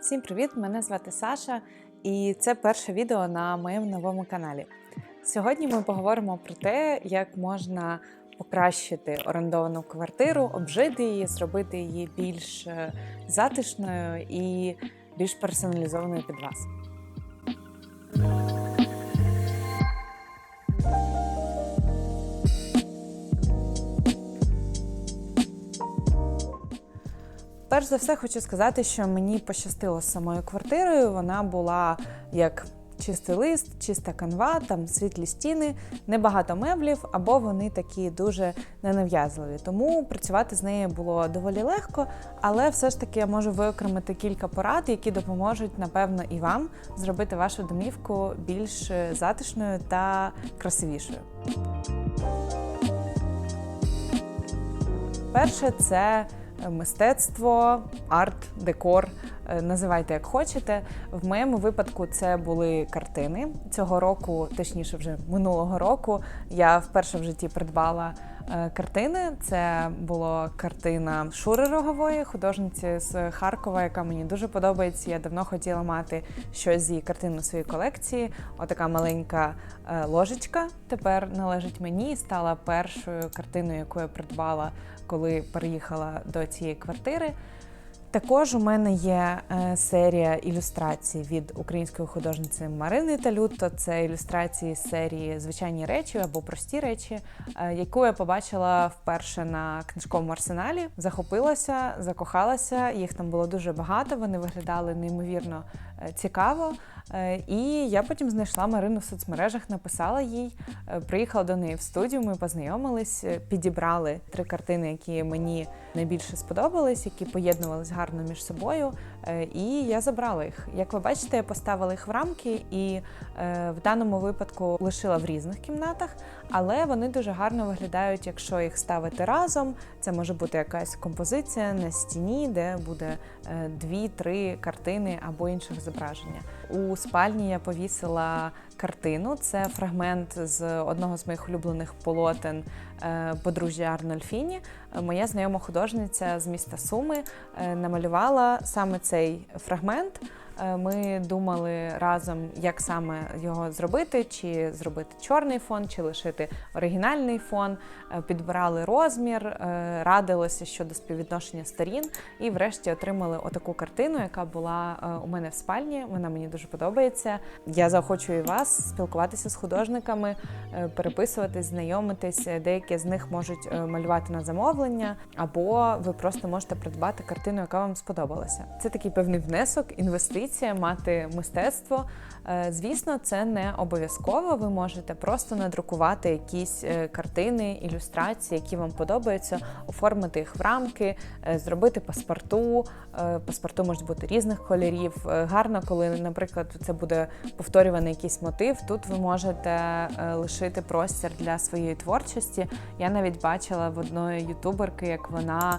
Всім привіт! Мене звати Саша, і це перше відео на моєму новому каналі. Сьогодні ми поговоримо про те, як можна покращити орендовану квартиру, обжити її, зробити її більш е, затишною і більш персоналізованою під вас. Перш за все, хочу сказати, що мені пощастило з самою квартирою. Вона була як чистий лист, чиста канва, там світлі стіни, небагато меблів, або вони такі дуже ненав'язливі. Тому працювати з нею було доволі легко, але все ж таки я можу виокремити кілька порад, які допоможуть, напевно, і вам зробити вашу домівку більш затишною та красивішою. Перше, це мистецтво, арт, декор. е, Називайте як хочете. В моєму випадку це були картини. Цього року, точніше, вже минулого року, я вперше в житті придбала е, картини. Це була картина Шури Рогової, художниці з Харкова, яка мені дуже подобається. Я давно хотіла мати щось з її картин у своїй колекції. Отака маленька е, ложечка тепер належить мені. Стала першою картиною, яку я придбала, коли переїхала до цієї квартири. Також у мене є е, серія ілюстрацій від української художниці Марини Талютто. Це ілюстрації з серії Звичайні речі або прості речі, е, яку я побачила вперше на книжковому арсеналі. Захопилася, закохалася. Їх там було дуже багато. Вони виглядали неймовірно цікаво. Е, І я потім знайшла Марину в соцмережах, написала їй, е, приїхала до неї в студію. Ми познайомились, е, підібрали три картини, які мені найбільше сподобались, які поєднувались гарно між собою. Е, І я забрала їх. Як ви бачите, я поставила їх в рамки і е, в даному випадку лишила в різних кімнатах, але вони дуже гарно виглядають, якщо їх ставити разом. Це може бути якась композиція на стіні, де буде е, дві-три картини або інших зображення. У спальні я повісила картину. Це фрагмент з одного з моїх улюблених полотен е, подружжя Арнольфіні. Моя знайома художниця з міста Суми е, намалювала саме цей фрагмент. Е, Ми думали разом, як саме його зробити, чи зробити чорний фон, чи лишити оригінальний фон. Е, Підбирали розмір, е, радилися щодо співвідношення сторін, і врешті отримали отаку картину, яка була у мене в спальні. Вона мені дуже подобається. Я заохочую вас спілкуватися з художниками, переписуватись, знайомитись. Деякі з них можуть малювати на замовлення, або ви просто можете придбати картину, яка вам сподобалася. Це такий певний внесок, інвестиція, мати мистецтво. Е, Звісно, це не обов'язково. Ви можете просто надрукувати якісь е, картини, ілюстрації, які вам подобаються, оформити їх в рамки, е, зробити паспорту. Паспорту можуть бути різних кольорів. Гарно, коли, наприклад, це буде повторюваний якийсь мотив. Тут ви можете лишити простір для своєї творчості. Я навіть бачила в одної ютуберки, як вона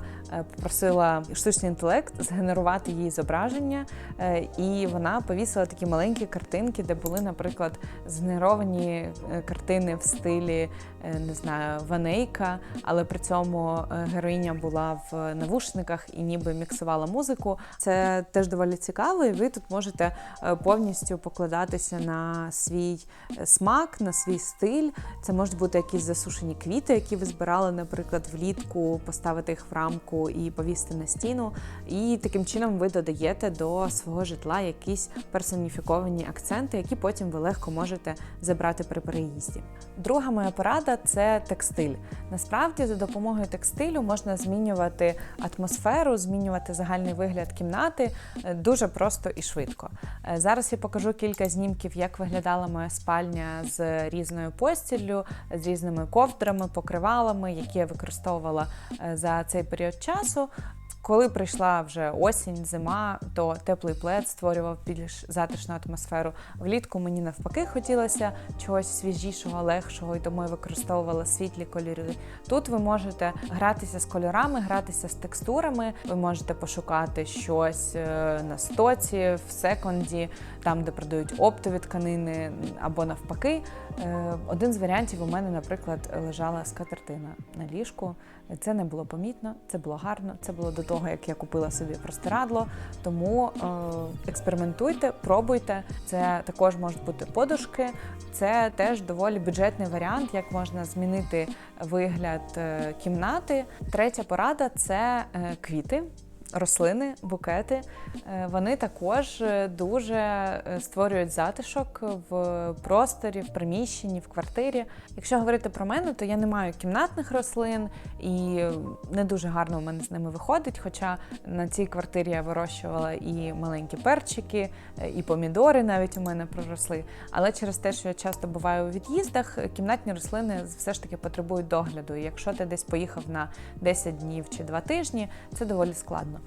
попросила штучний інтелект згенерувати її зображення, і вона повісила такі маленькі картинки, де були, наприклад, згенеровані е, картини в стилі е, не знаю, Ванейка, але при цьому е, героїня була в навушниках і ніби міксувала музику. Це теж доволі цікаво, і ви тут можете повністю покладатися на свій смак, на свій стиль. Це можуть бути якісь засушені квіти, які ви збирали, наприклад, влітку, поставити їх в рамку і повісити на стіну. І таким чином ви додаєте до свого житла якісь персоніфіковані акценти, які потім ви легко можете забрати при переїзді. Друга моя порада це текстиль. Насправді, за допомогою текстилю можна змінювати атмосферу, змінювати загальний вигляд кімнати е, дуже просто і швидко. Е, Зараз я покажу кілька знімків, як виглядала моя спальня з різною постіллю, з різними ковдрами, покривалами, які я використовувала е, за цей період часу. Коли прийшла вже осінь, зима, то теплий плед створював більш затишну атмосферу. Влітку мені навпаки хотілося чогось свіжішого, легшого, і тому я використовувала світлі кольори. Тут ви можете гратися з кольорами, гратися з текстурами. Ви можете пошукати щось е, на стоці, в секонді, там, де продають оптові тканини, або навпаки. Е, Один з варіантів у мене, наприклад, лежала скатертина на ліжку. Це не було помітно, це було гарно. Це було до того, того, як я купила собі простирадло. Тому е, експериментуйте, пробуйте. Це також можуть бути подушки. Це теж доволі бюджетний варіант, як можна змінити вигляд е, кімнати. Третя порада це е, квіти. Рослини, букети, Е, вони також е, дуже е, створюють затишок в просторі, в приміщенні, в квартирі. Якщо говорити про мене, то я не маю кімнатних рослин і не дуже гарно у мене з ними виходить. Хоча на цій квартирі я вирощувала і маленькі перчики, і помідори навіть у мене проросли. Але через те, що я часто буваю у від'їздах, кімнатні рослини все ж таки потребують догляду. І якщо ти десь поїхав на 10 днів чи 2 тижні, це доволі складно.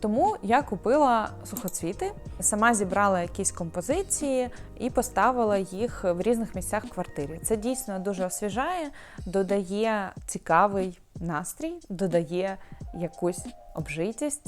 Тому я купила сухоцвіти, сама зібрала якісь композиції і поставила їх в різних місцях квартири. Це дійсно дуже освіжає, додає цікавий настрій, додає якусь обжитість,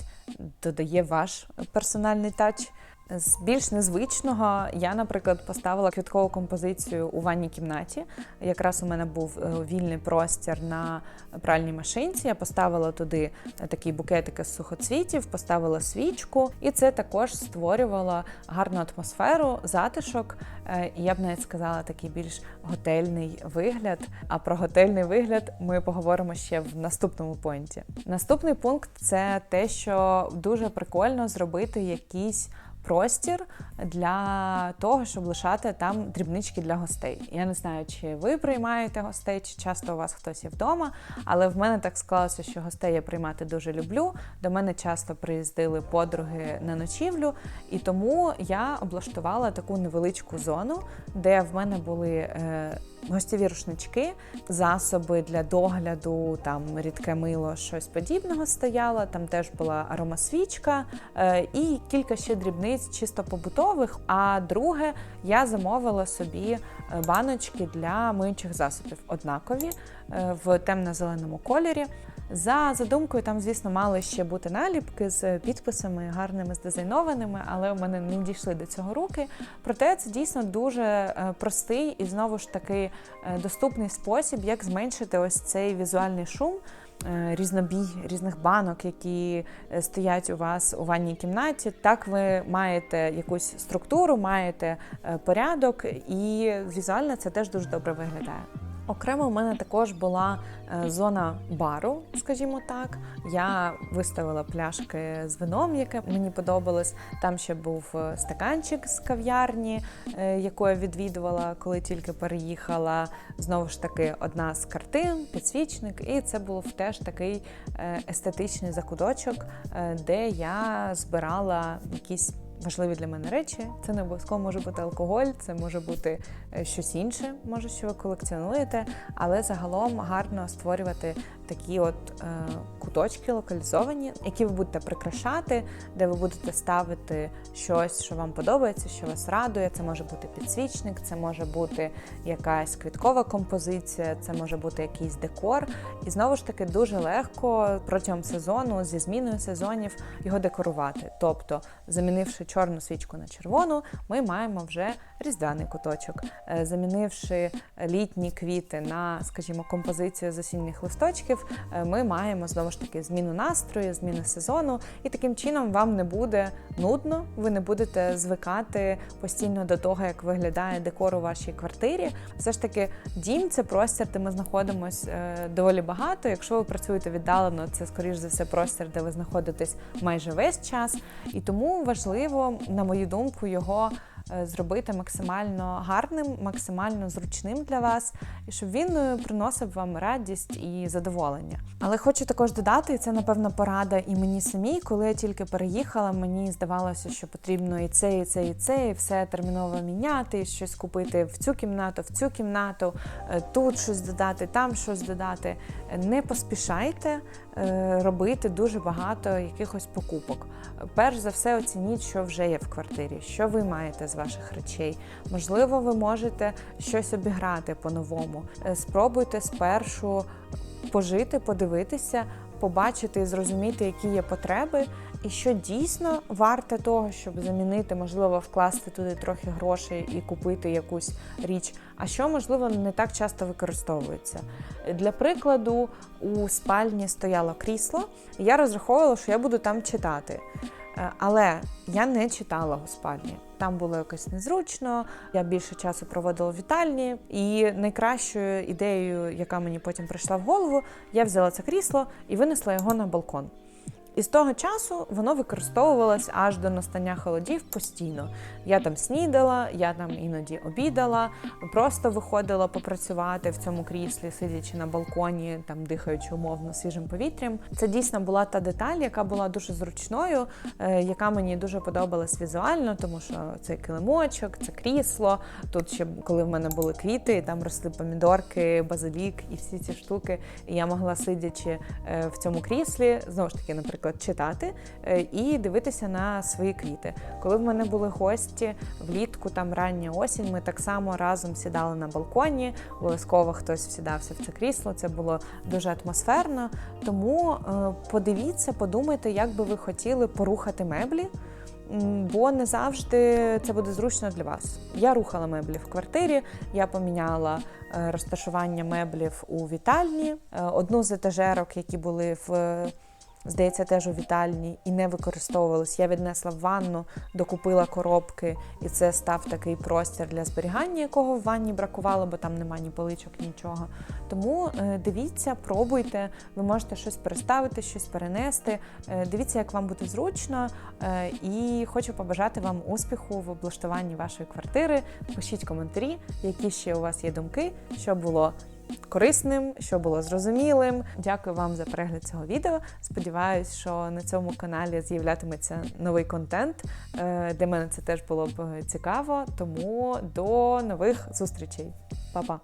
додає ваш персональний тач. З більш незвичного я, наприклад, поставила квіткову композицію у ванній кімнаті. Якраз у мене був е, вільний простір на пральній машинці. Я поставила туди такий букетик з сухоцвітів, поставила свічку, і це також створювало гарну атмосферу, затишок. Е, я б навіть сказала такий більш готельний вигляд. А про готельний вигляд ми поговоримо ще в наступному пойнті. Наступний пункт це те, що дуже прикольно зробити якісь простір для того, щоб лишати там дрібнички для гостей. Я не знаю, чи ви приймаєте гостей, чи часто у вас хтось є вдома, але в мене так склалося, що гостей я приймати дуже люблю. До мене часто приїздили подруги на ночівлю, і тому я облаштувала таку невеличку зону, де в мене були. Е, Гостєві рушнички, засоби для догляду, там рідке мило, щось подібного стояло. Там теж була аромасвічка е, і кілька ще дрібниць, чисто побутових. А друге, я замовила собі е, баночки для миючих засобів, однакові е, в темно-зеленому кольорі. За задумкою, там, звісно, мали ще бути наліпки з підписами гарними, здизайнованими, але у мене не дійшли до цього руки. Проте це дійсно дуже е, простий і знову ж таки доступний спосіб, як зменшити ось цей візуальний шум. Е, Різнобій різних банок, які е, стоять у вас у ванній кімнаті. Так ви маєте якусь структуру, маєте е, порядок, і візуально це теж дуже добре виглядає. Окремо, у мене також була е, зона бару, скажімо так. Я виставила пляшки з вином, яке мені подобалось. Там ще був е, стаканчик з кав'ярні, е, яку я відвідувала, коли тільки переїхала. Знову ж таки, одна з картин, підсвічник, і це був теж такий естетичний закуточок, де я збирала якісь важливі для мене речі. Це не обов'язково може бути алкоголь, це може бути е, щось інше, може, що ви колекціонуєте, але загалом гарно створювати такі от е, куточки локалізовані, які ви будете прикрашати, де ви будете ставити щось, що вам подобається, що вас радує. Це може бути підсвічник, це може бути якась квіткова композиція, це може бути якийсь декор. І знову ж таки дуже легко протягом сезону зі зміною сезонів його декорувати. Тобто, замінивши чорну свічку на червону, ми маємо вже різдвяний куточок. Е, Замінивши літні квіти на, скажімо, композицію з осінніх листочків, ми маємо знову ж таки зміну настрою, зміну сезону, і таким чином вам не буде нудно, ви не будете звикати постійно до того, як виглядає декор у вашій квартирі. Все ж таки, дім це простір, де ми знаходимося е, доволі багато. Якщо ви працюєте віддалено, це скоріш за все простір, де ви знаходитесь майже весь час. І тому важливо, на мою думку, його е, зробити максимально гарним, максимально зручним для вас, і щоб він е, приносив вам радість і задоволення. Але хочу також додати, і це напевно порада і мені самій, коли я тільки переїхала, мені здавалося, що потрібно і це, і це, і це, і все терміново міняти, і щось купити в цю кімнату, в цю кімнату, е, тут щось додати, там щось додати. Не поспішайте е, робити дуже багато якихось покупок. Перш за все, оцініть, що вже є в квартирі, що ви маєте з ваших речей. Можливо, ви можете щось обіграти по-новому. Е, Спробуйте спершу пожити, подивитися. побачити і зрозуміти, які є потреби, і що дійсно варте того, щоб замінити, можливо, вкласти туди трохи грошей і купити якусь річ, а що можливо не так часто використовується. Для прикладу, у спальні стояло крісло, і я розраховувала, що я буду там читати. Е, Але я не читала у спальні. Там було якось незручно. Я більше часу проводила в вітальні. І найкращою ідеєю, яка мені потім прийшла в голову, я взяла це крісло і винесла його на балкон. І з того часу воно використовувалось аж до настання холодів постійно. Я там снідала, я там іноді обідала, просто виходила попрацювати в цьому кріслі, сидячи на балконі, там дихаючи умовно свіжим повітрям. Це дійсно була та деталь, яка була дуже зручною, е, яка мені дуже подобалась візуально, тому що це килимочок, це крісло. Тут ще коли в мене були квіти, там росли помідорки, базилік і всі ці штуки. І я могла сидячи е, в цьому кріслі, знову ж таки, наприклад, читати е, і дивитися на свої квіти. Коли в мене були гості влітку, там рання осінь, ми так само разом сідали на балконі. Обов'язково хтось всідався в це крісло. Це було дуже атмосферно. Тому е, подивіться, подумайте, як би ви хотіли порухати меблі. Бо не завжди це буде зручно для вас. Я рухала меблі в квартирі, я поміняла е, розташування меблів у вітальні. Одну з етажерок, які були в здається, теж у вітальні і не використовувалась. Я віднесла в ванну, докупила коробки, і це став такий простір для зберігання, якого в ванні бракувало, бо там нема ні поличок, нічого. Тому е, дивіться, пробуйте, ви можете щось переставити, щось перенести. Е, Дивіться, як вам буде зручно. Е, І хочу побажати вам успіху в облаштуванні вашої квартири. Пишіть коментарі, які ще у вас є думки, що було корисним, що було зрозумілим. Дякую вам за перегляд цього відео. Сподіваюсь, що на цьому каналі з'являтиметься новий контент. Е, Для мене це теж було б цікаво. Тому до нових зустрічей. Па-па!